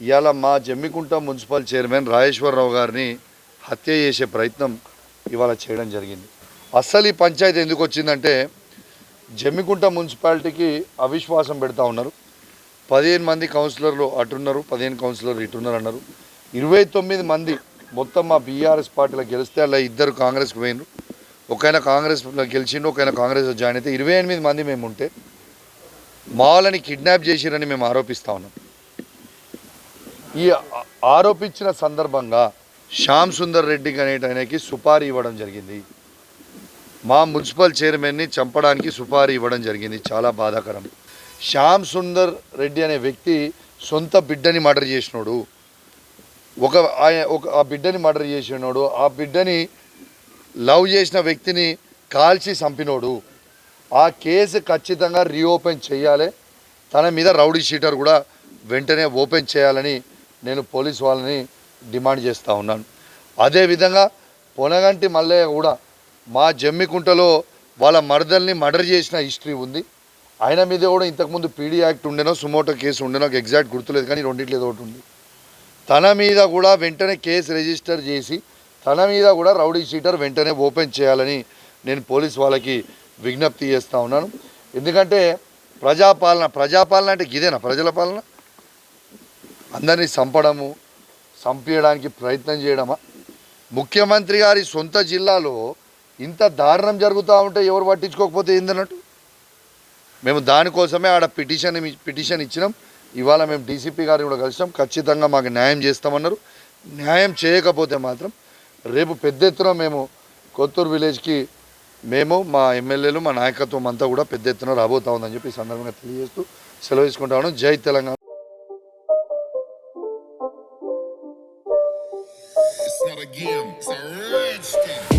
ఇవాళ మా Jammikunta municipal chairman Rajeswara Rao గారిని హత్య చేసే ప్రయత్నం ఇవాళ చేయడం జరిగింది. అస్సలు ఈ పంచాయతీ ఎందుకు వచ్చిందంటే జమ్మికుంట మున్సిపాలిటీకి అవిశ్వాసం పెడతా ఉన్నారు. పదిహేను మంది కౌన్సిలర్లు అటున్నారు పదిహేను కౌన్సిలర్లు ఇటున్నారు అన్నారు ఇరవై తొమ్మిది మంది మొత్తం మా బీఆర్ఎస్ పార్టీలో గెలిస్తే అలా ఇద్దరు కాంగ్రెస్కి పోయినరు ఒకైనా కాంగ్రెస్లో గెలిచిండు ఒకైనా కాంగ్రెస్లో జాయిన్ అయితే ఇరవై ఎనిమిది మంది మేము ఉంటే మాలని కిడ్నాప్ చేసిరని మేము ఆరోపిస్తా ఉన్నాం. ఈ ఆరోపించిన సందర్భంగా శ్యామ్ సుందర్ రెడ్డికి అనేటకి సుపారీ ఇవ్వడం జరిగింది. మా మున్సిపల్ చైర్మన్ని చంపడానికి సుపారీ ఇవ్వడం జరిగింది. చాలా బాధాకరం. శ్యామ్ సుందర్ రెడ్డి అనే వ్యక్తి సొంత బిడ్డని మర్డర్ చేసినోడు. ఒక ఆయన ఒక ఆ బిడ్డని మర్డర్ చేసినోడు. ఆ బిడ్డని లవ్ చేసిన వ్యక్తిని కాల్చి చంపినోడు. ఆ కేసు ఖచ్చితంగా రీఓపెన్ చేయాలి. తన మీద రౌడీ షీటర్ కూడా వెంటనే ఓపెన్ చేయాలని నేను పోలీస్ వాళ్ళని డిమాండ్ చేస్తూ ఉన్నాను. అదేవిధంగా పొనగంటి మల్లయ్య కూడా మా జమ్మికుంటలో వాళ్ళ మరదల్ని మర్డర్ చేసిన హిస్టరీ ఉంది. ఆయన మీద కూడా ఇంతకుముందు పీడీ యాక్ట్ ఉండేనో సుమోటో కేసు ఉండేనో నాకు ఎగ్జాక్ట్ గుర్తులేదు కానీ రెండింటిలో ఏదో ఒకటి ఉంది. తన మీద కూడా వెంటనే కేసు రిజిస్టర్ చేసి తన మీద కూడా రౌడీ షీటర్ వెంటనే ఓపెన్ చేయాలని నేను పోలీస్ వాళ్ళకి విజ్ఞప్తి చేస్తూ ఉన్నాను. ఎందుకంటే ప్రజాపాలన ప్రజాపాలన అంటే ఇదేనా? ప్రజల పాలన? అందరినీ చంపడము చంపేయడానికి ప్రయత్నం చేయడమా? ముఖ్యమంత్రి గారి సొంత జిల్లాలో ఇంత దారుణం జరుగుతూ ఉంటే ఎవరు పట్టించుకోకపోతే ఏందన్నట్టు? మేము దానికోసమే ఆడ పిటిషన్ పిటిషన్ ఇచ్చినాం. ఇవాళ మేము డీసీపీ గారిని కూడా కలిసాం ఖచ్చితంగా మాకు న్యాయం చేస్తామన్నారు. న్యాయం చేయకపోతే మాత్రం రేపు పెద్ద ఎత్తున మేము కొత్తూరు విలేజ్కి మేము మా ఎమ్మెల్యేలు మా నాయకత్వం అంతా కూడా పెద్ద ఎత్తున రాబోతా ఉందని చెప్పి సందర్భంగా తెలియజేస్తూ సెలవు తీసుకుంటా ఉన్నాం. జై తెలంగాణ. again. It's a.